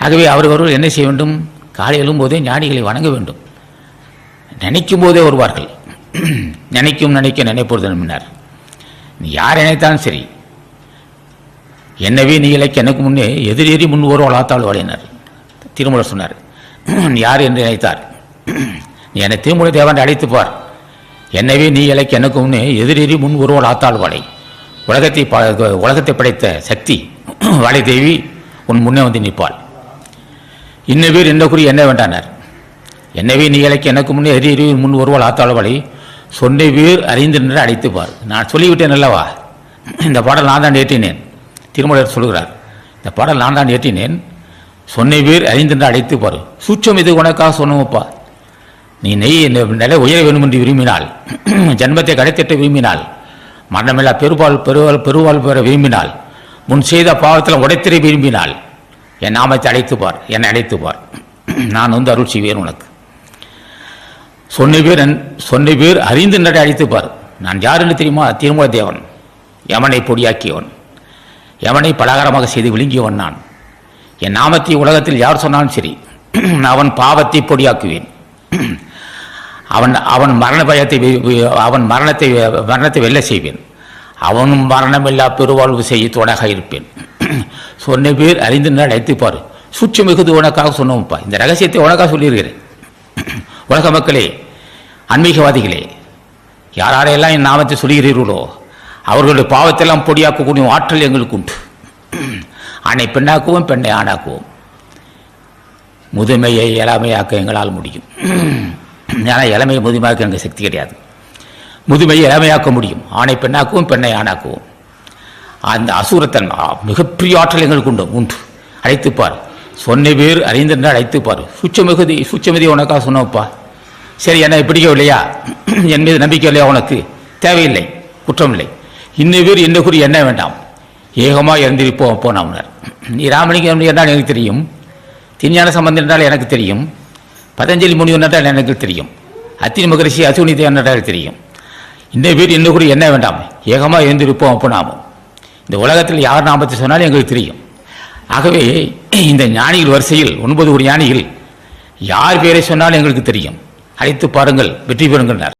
ஆகவே அவர்கள் என்ன செய்ய வேண்டும்? காலை எழும்போதே ஞானிகளை வணங்க வேண்டும். நினைக்கும் போதே வருவார்கள். நினைக்கும் நினைக்க நினைப்பொழுது நம்பினார் நீ யார் நினைத்தாலும் சரி. என்னவே நீ இலக்கு எனக்கு முன்னே எதிரெறி முன் ஒரு வளர்த்தாள் வழியினர் திருமூலர் சொன்னார். யார் என்று நினைத்தார். நீ என்னை திருமூல தேவன் அழைத்து பார் என்னவே நீ இலக்கு எனக்கு முன்னே எதிரெறி முன் ஒருவள் ஆத்தாள் வாழை உலகத்தை ப- உலகத்தை படைத்த சக்தி வாழை தேவி உன் முன்னே வந்து நிற்பாள். இன்ன பேர் என்ன குறி என்ன வேண்டானார். என்னவே நீ இலக்கு எனக்கு முன்னே எதிரி முன் ஒருவாள் ஆத்தாள் வாழை சொன்ன பேர் அறிந்து நின்று அழைத்து பார். நான் சொல்லிவிட்டேன் அல்லவா? இந்த பாடல் நான் தான் ஏற்றினேன். திருமலர் சொல்கிறார் இந்த பாடல் நான் தான் ஏற்றினேன். சொன்ன பேர் அறிந்து நின்று அழைத்து பார். சூட்சம் இது உனக்காக சொன்னோம்ப்பா? நீ நெய் என்ன நிலை உயர வேண்டும் என்று விரும்பினால் ஜன்மத்தை கடைத்திட்ட விரும்பினால் மரணமில்லா பெருவாள் பெருவாள் பெருவாள் பெற விரும்பினால் முன் செய்த பாவத்தில் உடைத்திரை விரும்பினால் என் நாமத்தை அழைத்து பார் என்னை அழைத்து பார். நான் வந்து அருள் செய்வேன் உனக்கு. சொன்ன பேர் என்- சொன்ன பேர் அறிந்து நடை அழைத்து பார். நான் யார் என்று தெரியுமா? திருமூல தேவன். யமனை பொடியாக்கியவன். யமனை பலகாரமாக செய்து விழுங்கியவன் நான். என் நாமத்தை உலகத்தில் யார் சொன்னாலும் சரி அவன் பாவத்தை பொடியாக்குவேன். அவன் அவன் மரண பயத்தை அவன் மரணத்தை மரணத்தை வெல்ல செய்வேன். அவனும் மரணமில்லா பெருவாழ்வு செய்ய துணையாக இருப்பேன். சொன்ன பேர் அறிந்து நின்று அழைத்துப்பார். சூட்சம் மிகுது உனக்காக சொன்னோம்ப்பா. இந்த ரகசியத்தை உனக்காக சொல்லியிருக்கிறேன். உலக மக்களே ஆன்மீகவாதிகளே யார் யாரையெல்லாம் என் நாமத்தை சொல்கிறீர்களோ அவர்களுடைய பாவத்தெல்லாம் பொடியாக்கக்கூடிய ஆற்றல் எங்களுக்கு உண்டு. ஆணை பெண்ணாக்குவோம் பெண்ணை ஆணாக்குவோம். முதுமையை இளமையாக்க எங்களால் முடியும். ஆனால் இளமையை முதுமையாக்க எங்கள் சக்தி கிடையாது. முதுமையை இளமையாக்க முடியும். ஆணை பெண்ணாக்குவோம் பெண்ணை ஆணாக்குவோம். அந்த அசுரத்தன் மிகப்பெரிய ஆற்றல் எங்களுக்கு உண்டு உண்டு. அழைத்துப்பார் சொன்ன பேர் அறிந்திருந்தால் அழைத்துப்பார் சுச்சமிகுதி சுச்சமிதி உனக்காக சொன்னப்பா. சரி என்னை பிடிக்கவில்லையா என் மீது நம்பிக்கை இல்லையா உனக்கு? தேவையில்லை குற்றமில்லை. இன்ன பேர் என்ன குறி என்ன வேண்டாம். ஏகமாக இறந்திருப்போம் போனாம்னார் நீ ராமலிங்கம் என்றால் எனக்கு தெரியும். திருஞான சம்பந்தம் என்றால் எனக்கு தெரியும். பதஞ்சலி முனி என்றால் எனக்கு தெரியும். அத்தினி மகரிஷி அசுனிதை என்றால் தெரியும். இந்த பேர் என்ன குறி என்ன வேண்டாம்? ஏகமாக இருந்திருப்போம் அப்போ நாமும் இந்த உலகத்தில் யார் நாமத்தை சொன்னாலும் எங்களுக்கு தெரியும். ஆகவே இந்த ஞானிகள் வரிசையில் ஒன்பது ஒரு ஞானிகள் யார் பேரை சொன்னாலும் எங்களுக்கு தெரியும். அழைத்து பாருங்கள் வெற்றி பெறுங்கள்